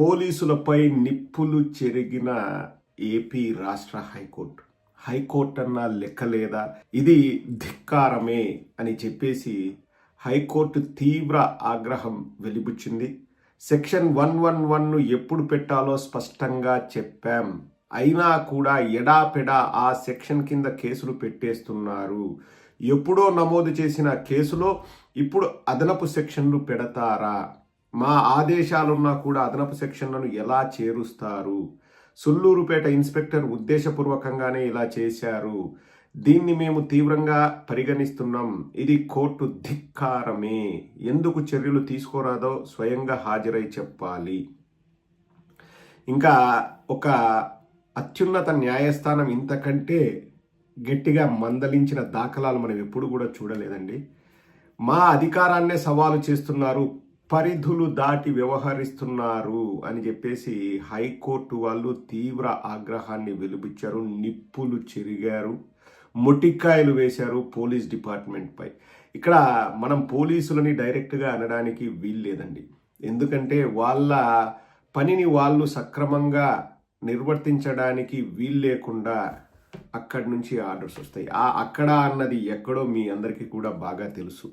పోలీసులపై నిప్పులు చెరిగిన ఏపీ రాష్ట్ర హైకోర్టు. హైకోర్టు అన్న లెక్క లేదా ఇది ధిక్కారమే అని చెప్పేసి హైకోర్టు తీవ్ర ఆగ్రహం వెలిబుచ్చింది. సెక్షన్ వన్ వన్ వన్ను ఎప్పుడు పెట్టాలో స్పష్టంగా చెప్పాం. అయినా కూడా ఎడాపెడా ఆ సెక్షన్ కింద కేసులు పెట్టేస్తున్నారు. ఎప్పుడో నమోదు చేసిన కేసులో ఇప్పుడు అదనపు సెక్షన్లు పెడతారా? మా ఆదేశాలున్నా కూడా అదనపు సెక్షన్లను ఎలా చేరుస్తారు? సుల్లూరుపేట ఇన్స్పెక్టర్ ఉద్దేశపూర్వకంగానే ఇలా చేశారు. దీన్ని మేము తీవ్రంగా పరిగణిస్తున్నాం. ఇది కోర్టు ధిక్కారమే. ఎందుకు చర్యలు తీసుకోరాదో స్వయంగా హాజరై చెప్పాలి. ఇంకా ఒక అత్యున్నత న్యాయస్థానం ఇంతకంటే గట్టిగా మందలించిన దాఖలాలు మనం ఎప్పుడు కూడా చూడలేదండి. మా అధికారాన్నే సవాలు చేస్తున్నారు పరిధులు దాటి వ్యవహరిస్తున్నారు అని చెప్పేసి హైకోర్టు వాళ్ళు తీవ్ర ఆగ్రహాన్ని వెలుబుచ్చారు నిప్పులు చెరిగారు మొటిక్కాయలు వేశారు పోలీస్ డిపార్ట్మెంట్పై ఇక్కడ మనం పోలీసులని డైరెక్ట్గా అనడానికి వీల్లేదండి ఎందుకంటే వాళ్ళ పనిని వాళ్ళు సక్రమంగా నిర్వర్తించడానికి వీలు లేకుండా అక్కడి నుంచి ఆర్డర్స్ వస్తాయి. ఆ అక్కడ అన్నది ఎక్కడో మీ అందరికీ కూడా బాగా తెలుసు.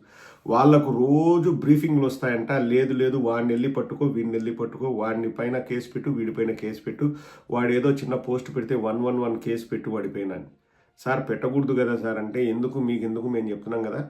వాళ్ళకు రోజు బ్రీఫింగ్లు వస్తాయంట. లేదు లేదు వాడిని వెళ్ళి పట్టుకో వీడిని వెళ్ళి పట్టుకో వాడిని పైన కేసు పెట్టు వీడిపైన కేసు పెట్టు. వాడు ఏదో చిన్న పోస్ట్ పెడితే వన్ వన్ వన్ కేసు పెట్టు వాడిపైన అని. సార్ పెట్టకూడదు కదా సార్ అంటే ఎందుకు మీకు ఎందుకు మేము చెప్తున్నాం కదా?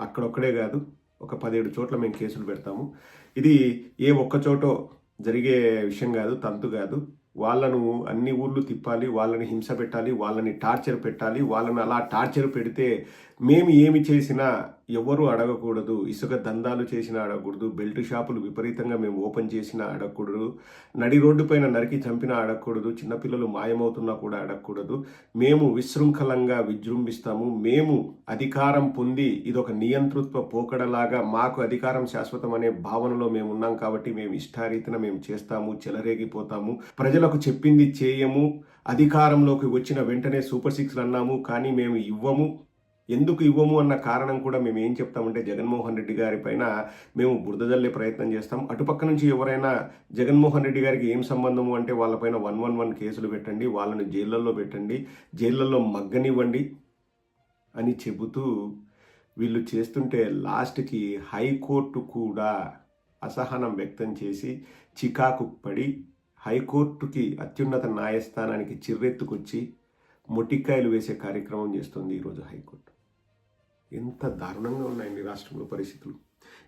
అక్కడొక్కడే కాదు. ఒక పదిహేడు చోట్ల మేము కేసులు పెడతాము. ఇది ఏ ఒక్క చోటో జరిగే విషయం కాదు తంతు కాదు. వాళ్ళను అన్ని ఊళ్ళు తిప్పాలి వాళ్ళని హింస పెట్టాలి వాళ్ళని టార్చర్ పెట్టాలి వాళ్ళని అలా టార్చర్ పెడితే మేము ఏమి చేసినా ఎవరు అడగకూడదు. ఇసుక దందాలు చేసినా అడగకూడదు. బెల్ట్ షాపులు విపరీతంగా మేము ఓపెన్ చేసినా అడగకూడదు. నడి రోడ్డుపైన నరికి చంపినా అడగకూడదు. చిన్నపిల్లలు మాయమవుతున్నా కూడా అడగకూడదు. మేము విశృంఖలంగా విజృంభిస్తాము. మేము అధికారం పొంది ఇదొక నియంతృత్వ పోకడలాగా మాకు అధికారం శాశ్వతం అనే భావనలో మేము ఉన్నాం కాబట్టి మేము ఇష్టారీతిన మేము చేస్తాము. చెలరేగిపోతాము. ప్రజలకు చెప్పింది చేయము. అధికారంలోకి వచ్చిన వెంటనే సూపర్ సిక్స్లు అన్నాము. కానీ మేము ఇవ్వము. ఎందుకు ఇవ్వము అన్న కారణం కూడా మేము ఏం చెప్తామంటే జగన్మోహన్ రెడ్డి గారి పైన మేము బురదజల్లే ప్రయత్నం చేస్తాం. అటుపక్క నుంచి ఎవరైనా జగన్మోహన్ రెడ్డి గారికి ఏం సంబంధము అంటే వాళ్ళపైన వన్ వన్ వన్ కేసులు పెట్టండి వాళ్ళని జైళ్ళల్లో పెట్టండి జైళ్ళల్లో మగ్గనివ్వండి అని చెబుతూ వీళ్ళు చేస్తుంటే లాస్ట్కి హైకోర్టు కూడా అసహనం వ్యక్తం చేసి చికాకు పడి హైకోర్టుకి అత్యున్నత న్యాయస్థానానికి చిర్రెత్తుకొచ్చి మొటిక్కాయలు వేసే కార్యక్రమం చేస్తుంది ఈరోజు హైకోర్టు. ఎంత దారుణంగా ఉన్నాయండి రాష్ట్రంలో పరిస్థితులు.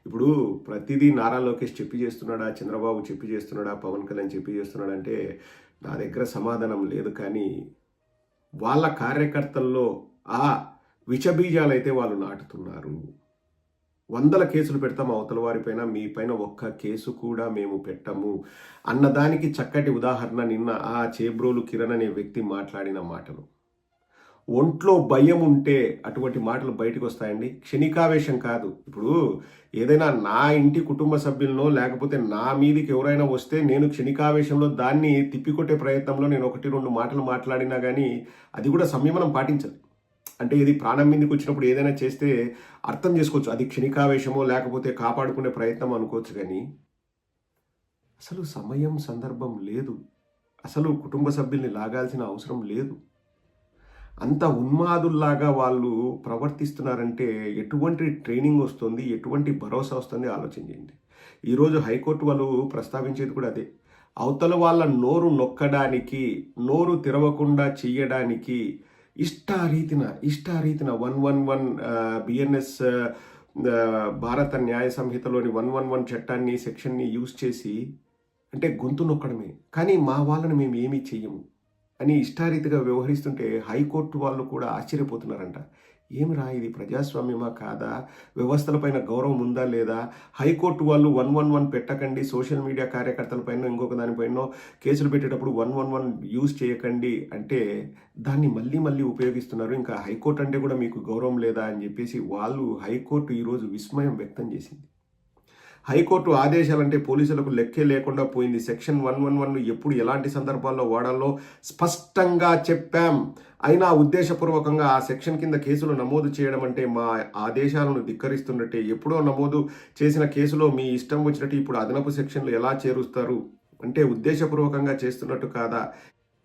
ఇప్పుడు ప్రతిదీ నారా లోకేష్ చెప్పి చేస్తున్నాడా చంద్రబాబు చెప్పి చేస్తున్నాడా పవన్ కళ్యాణ్ చెప్పి చేస్తున్నాడా అంటే నా దగ్గర సమాధానం లేదు. కానీ వాళ్ళ కార్యకర్తల్లో ఆ విషబీజాలు అయితే వాళ్ళు నాటుతున్నారు. వందల కేసులు పెడతాం అవతల వారిపైన మీ పైన ఒక్క కేసు కూడా మేము పెట్టము. అన్నదానికి చక్కటి ఉదాహరణ నిన్న ఆ చేబ్రోలు కిరణ్ అనే వ్యక్తి మాట్లాడిన మాటలు. ఒంట్లో భయం ఉంటే అటువంటి మాటలు బయటకు వస్తాయండి. క్షణికావేశం కాదు. ఇప్పుడు ఏదైనా నా ఇంటి కుటుంబ సభ్యులనో లేకపోతే నా మీదికి ఎవరైనా వస్తే నేను క్షణికావేశంలో దాన్ని తిప్పికొట్టే ప్రయత్నంలో నేను ఒకటి రెండు మాటలు మాట్లాడినా కానీ అది కూడా సంయమనం పాటించాలి అంటే ఇది ప్రాణం మీదకి వచ్చినప్పుడు ఏదైనా చేస్తే అర్థం చేసుకోవచ్చు. అది క్షణికావేశమో లేకపోతే కాపాడుకునే ప్రయత్నం అనుకోవచ్చు కానీ అసలు సమయం సందర్భం లేదు. అసలు కుటుంబ సభ్యుల్ని లాగాల్సిన అవసరం లేదు. అంత ఉన్మాదుల్లాగా వాళ్ళు ప్రవర్తిస్తున్నారంటే ఎటువంటి ట్రైనింగ్ వస్తుంది ఎటువంటి భరోసా వస్తుంది ఆలోచించింది ఈరోజు హైకోర్టు వాళ్ళు ప్రస్తావించేది కూడా అదే. అవతల వాళ్ళ నోరు నొక్కడానికి నోరు తెరవకుండా చేయడానికి ఇష్టారీతిన ఇష్టారీతిన one one one BNS Bharat Nyaya సంహితలోని one one one చట్టాన్ని సెక్షన్ని యూజ్ చేసి అంటే గొంతు నొక్కడమే. కానీ మా వాళ్ళని మేము ఏమీ చెయ్యము. అని ఇష్టారీతిగా వ్యవహరిస్తుంటే హైకోర్టు వాళ్ళు కూడా ఆశ్చర్యపోతున్నారంట. ఏమిరా ఇది? ప్రజాస్వామ్యమా కాదా? వ్యవస్థలపైన గౌరవం ఉందా లేదా? హైకోర్టు వాళ్ళు వన్ వన్ వన్ పెట్టకండి. సోషల్ మీడియా కార్యకర్తలపైన ఇంకొక దానిపైన కేసులు పెట్టేటప్పుడు వన్ వన్ వన్ యూజ్ చేయకండి అంటే దాన్ని మళ్ళీ మళ్ళీ ఉపయోగిస్తున్నారు. ఇంకా హైకోర్టు అంటే కూడా మీకు గౌరవం లేదా అని చెప్పేసి వాళ్ళు హైకోర్టు ఈరోజు విస్మయం వ్యక్తం చేసింది. హైకోర్టు ఆదేశాలంటే పోలీసులకు లెక్కే లేకుండా పోయింది. సెక్షన్ వన్ వన్ వన్ ఎప్పుడు ఎలాంటి సందర్భాల్లో వాడాలో స్పష్టంగా చెప్పాం. అయినా ఉద్దేశపూర్వకంగా ఆ సెక్షన్ కింద కేసులు నమోదు చేయడం అంటే మా ఆదేశాలను ధిక్కరిస్తున్నట్టే. ఎప్పుడో నమోదు చేసిన కేసులో మీ ఇష్టం వచ్చినట్టు ఇప్పుడు అదనపు సెక్షన్లు ఎలా చేరుస్తారు? అంటే ఉద్దేశపూర్వకంగా చేస్తున్నట్టు కాదా?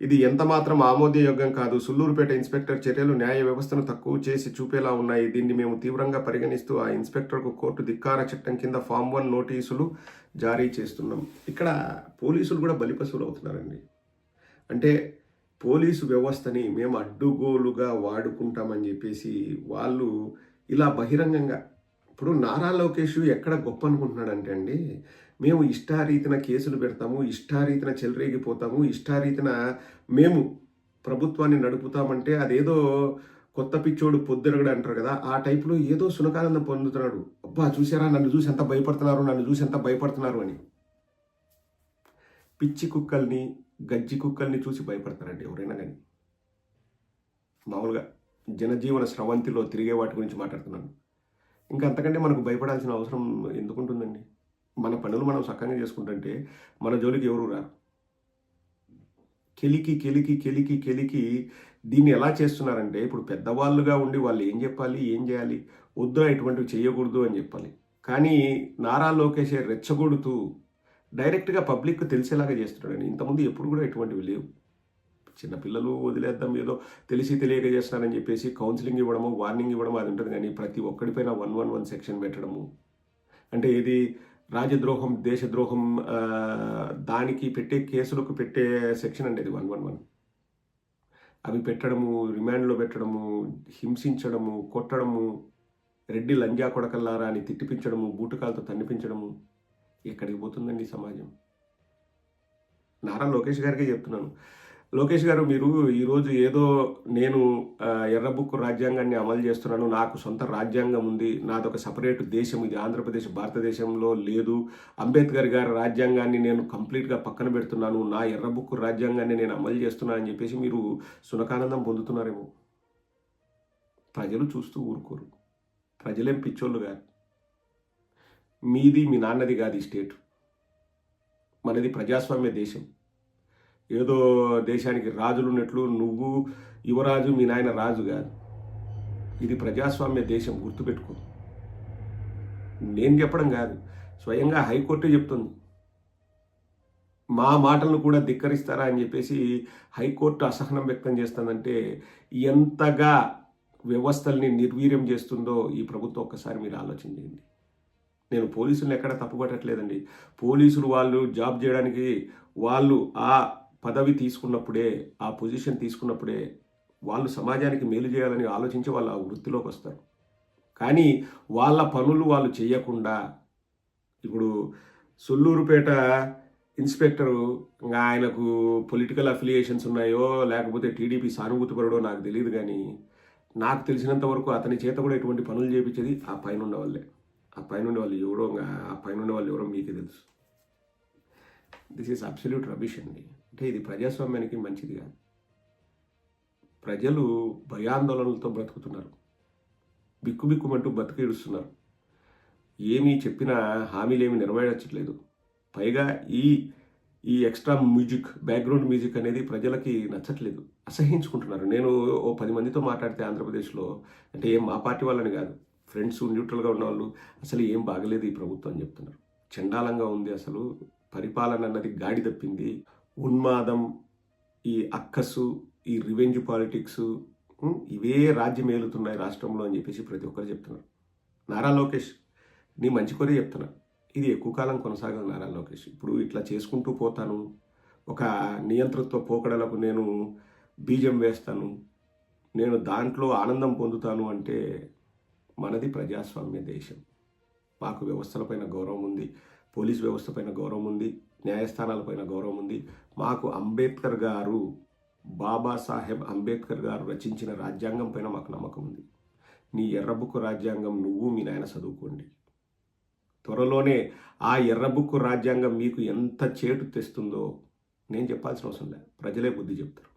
ఇది ఎంతమాత్రం ఆమోదయోగ్యం కాదు. సుల్లూరుపేట ఇన్స్పెక్టర్ చర్యలు న్యాయ వ్యవస్థను తక్కువ చేసి చూపేలా ఉన్నాయి. దీన్ని మేము తీవ్రంగా పరిగణిస్తూ ఆ ఇన్స్పెక్టర్కు కోర్టు ధిక్కార చట్టం కింద ఫామ్ వన్ నోటీసులు జారీ చేస్తున్నాం. ఇక్కడ పోలీసులు కూడా బలిపశువులు అవుతున్నారండి అంటే పోలీసు వ్యవస్థని మేము అడ్డుగోలుగా వాడుకుంటామని చెప్పేసి వాళ్ళు ఇలా బహిరంగంగా ఇప్పుడు నారా లోకేష్ ఎక్కడ గొప్ప అనుకుంటున్నాడంటే అండి మేము ఇష్టారీతిన కేసులు పెడతాము ఇష్టారీతిన చెలరేగిపోతాము ఇష్టారీతిన మేము ప్రభుత్వాన్ని నడుపుతామంటే అదేదో కొత్త పిచ్చోడు పొద్దురగడు అంటారు కదా ఆ టైపులో ఏదో సునకానందం పొందుతున్నాడు. అబ్బా చూసారా నన్ను చూసి ఎంత భయపడుతున్నారు? నన్ను చూసి ఎంత భయపడుతున్నారు అని. పిచ్చి కుక్కల్ని గజ్జి కుక్కల్ని చూసి భయపడతారండి ఎవరైనా కానీ. మామూలుగా జనజీవన స్రవంతిలో తిరిగే వాటి గురించి మాట్లాడుతున్నాను. ఇంకా అంతకంటే మనకు భయపడాల్సిన అవసరం ఎందుకుంటుందండి? మన పనులు మనం సక్కంగా చేసుకుంటుంటే మన జోలికి ఎవరు రారు. కెలికి కెలికి కెలికి కెలికి దీన్ని ఎలా చేస్తున్నారంటే ఇప్పుడు పెద్దవాళ్ళుగా ఉండి వాళ్ళు ఏం చెప్పాలి ఏం చేయాలి? వద్దురా ఇటువంటివి చేయకూడదు అని చెప్పాలి. కానీ నారా లోకేష్ రెచ్చగొడుతూ డైరెక్ట్గా పబ్లిక్ తెలిసేలాగా చేస్తున్నాడని ఇంతకుముందు ఎప్పుడు కూడా ఎటువంటివి లేవు. చిన్నపిల్లలు వదిలేద్దాం ఏదో తెలిసి తెలియక చేస్తున్నారని చెప్పేసి కౌన్సిలింగ్ ఇవ్వడము వార్నింగ్ ఇవ్వడము అది ఉంటుంది కానీ ప్రతి ఒక్కడిపైన వన్ వన్ వన్ సెక్షన్ పెట్టడము. అంటే ఇది రాజద్రోహం దేశద్రోహం దానికి పెట్టే కేసులకు పెట్టే సెక్షన్ అండి ఇది వన్ వన్ వన్. అవి పెట్టడము రిమాండ్లో పెట్టడము హింసించడము కొట్టడము రెడ్డి లంజా కొడకల్లారా అని తిట్టిపించడము బూటకాలతో తన్నిపించడము ఎక్కడికి పోతుందండి సమాజం? నారా లోకేష్ గారికే చెప్తున్నాను. లోకేష్ గారు మీరు ఈరోజు ఏదో నేను ఎర్రబుక్కు రాజ్యాంగాన్ని అమలు చేస్తున్నాను నాకు సొంత రాజ్యాంగం ఉంది నాదొక సపరేట్ దేశం ఇది ఆంధ్రప్రదేశ్ భారతదేశంలో లేదు. అంబేద్కర్ గారి రాజ్యాంగాన్ని నేను కంప్లీట్గా పక్కన పెడుతున్నాను నా ఎర్రబుక్కు రాజ్యాంగాన్ని నేను అమలు చేస్తున్నాను అని చెప్పేసి మీరు సునకానందం పొందుతున్నారేమో. ప్రజలు చూస్తూ ఊరుకోరు. ప్రజలేం పిచ్చోళ్ళు కాదు. మీది మీ నాన్నది కాదు ఈ స్టేట్. మనది ప్రజాస్వామ్య దేశం. ఏదో దేశానికి రాజులు ఉన్నట్లు నువ్వు యువరాజు మీ నాయన రాజు కాదు. ఇది ప్రజాస్వామ్య దేశం గుర్తుపెట్టుకో. నేను చెప్పడం కాదు స్వయంగా హైకోర్టే చెప్తుంది. మా మాటలను కూడా ధిక్కరిస్తారా అని చెప్పేసి హైకోర్టు అసహనం వ్యక్తం చేస్తుందంటే ఎంతగా వ్యవస్థల్ని నిర్వీర్యం చేస్తుందో ఈ ప్రభుత్వం ఒక్కసారి మీరు ఆలోచన చేయండి. నేను పోలీసులను ఎక్కడ తప్పుపట్టట్లేదండి. పోలీసులు వాళ్ళు జాబ్ చేయడానికి వాళ్ళు ఆ పదవి తీసుకున్నప్పుడే ఆ పొజిషన్ తీసుకున్నప్పుడే వాళ్ళు సమాజానికి మేలు చేయాలని ఆలోచించి వాళ్ళు ఆ వృత్తిలోకి వస్తారు. కానీ వాళ్ళ పనులు వాళ్ళు చేయకుండా ఇప్పుడు సొల్లూరుపేట ఇన్స్పెక్టరు ఇంకా ఆయనకు పొలిటికల్ అఫిలియేషన్స్ ఉన్నాయో లేకపోతే టీడీపీ సానుభూతిపరుడో నాకు తెలియదు కానీ నాకు తెలిసినంత వరకు అతని చేత కూడా ఎటువంటి పనులు చేయించేది ఆ పైన వాళ్ళే. ఆ పైన ఉండే వాళ్ళు ఎవరో ఆ పైన ఉండే వాళ్ళు ఎవరో మీకే తెలుసు. దిస్ ఈస్ అబ్సల్యూట్ రబిష్ అండి. అంటే ఇది ప్రజాస్వామ్యానికి మంచిది కాదు. ప్రజలు భయాందోళనలతో బ్రతుకుతున్నారు. బిక్కుబిక్కుమంటూ బతికేడుస్తున్నారు ఏమీ చెప్పినా హామీలేమి నెరవేర్చట్లేదు. పైగా ఈ ఈ ఎక్స్ట్రా మ్యూజిక్ బ్యాక్గ్రౌండ్ మ్యూజిక్ అనేది ప్రజలకి నచ్చట్లేదు. అసహించుకుంటున్నారు. నేను ఓ పది మందితో మాట్లాడితే ఆంధ్రప్రదేశ్లో అంటే ఏం మా పార్టీ వాళ్ళని కాదు. ఫ్రెండ్స్ న్యూట్రల్గా ఉన్న వాళ్ళు అసలు ఏం బాగలేదు ఈ ప్రభుత్వం అని చెప్తున్నారు. చండాలంగా ఉంది అసలు. పరిపాలన అన్నది గాడి తప్పింది. ఉన్మాదం ఈ అక్కసు ఈ రివెంజ్ పాలిటిక్స్ ఇవే రాజ్యం ఏలుతున్నాయి రాష్ట్రంలో అని చెప్పేసి ప్రతి ఒక్కరు చెప్తున్నారు. నారా లోకేష్ నీ మంచి కొరే చెప్తున్నా. ఇది ఎక్కువ కాలం కొనసాగదు నారా లోకేష్. ఇప్పుడు ఇట్లా చేసుకుంటూ పోతాను. ఒక నియంతృత్వ పోకడలకు నేను బీజం వేస్తాను. నేను దాంట్లో ఆనందం పొందుతాను అంటే మనది ప్రజాస్వామ్య దేశం. మాకు వ్యవస్థలపైన గౌరవం ఉంది. పోలీస్ వ్యవస్థపైన గౌరవం ఉంది. న్యాయస్థానాలపైన గౌరవం ఉంది. మాకు అంబేద్కర్ గారు బాబాసాహెబ్ అంబేద్కర్ గారు రచించిన రాజ్యాంగం పైన మాకు నమ్మకం ఉంది. నీ ఎర్రబుక్కు రాజ్యాంగం నువ్వు మీ నాయన చదువుకోండి. త్వరలోనే ఆ ఎర్రబుక్కు రాజ్యాంగం మీకు ఎంత చేటు తెస్తుందో నేను చెప్పాల్సిన అవసరం లేదు ప్రజలే బుద్ధి చెప్తారు.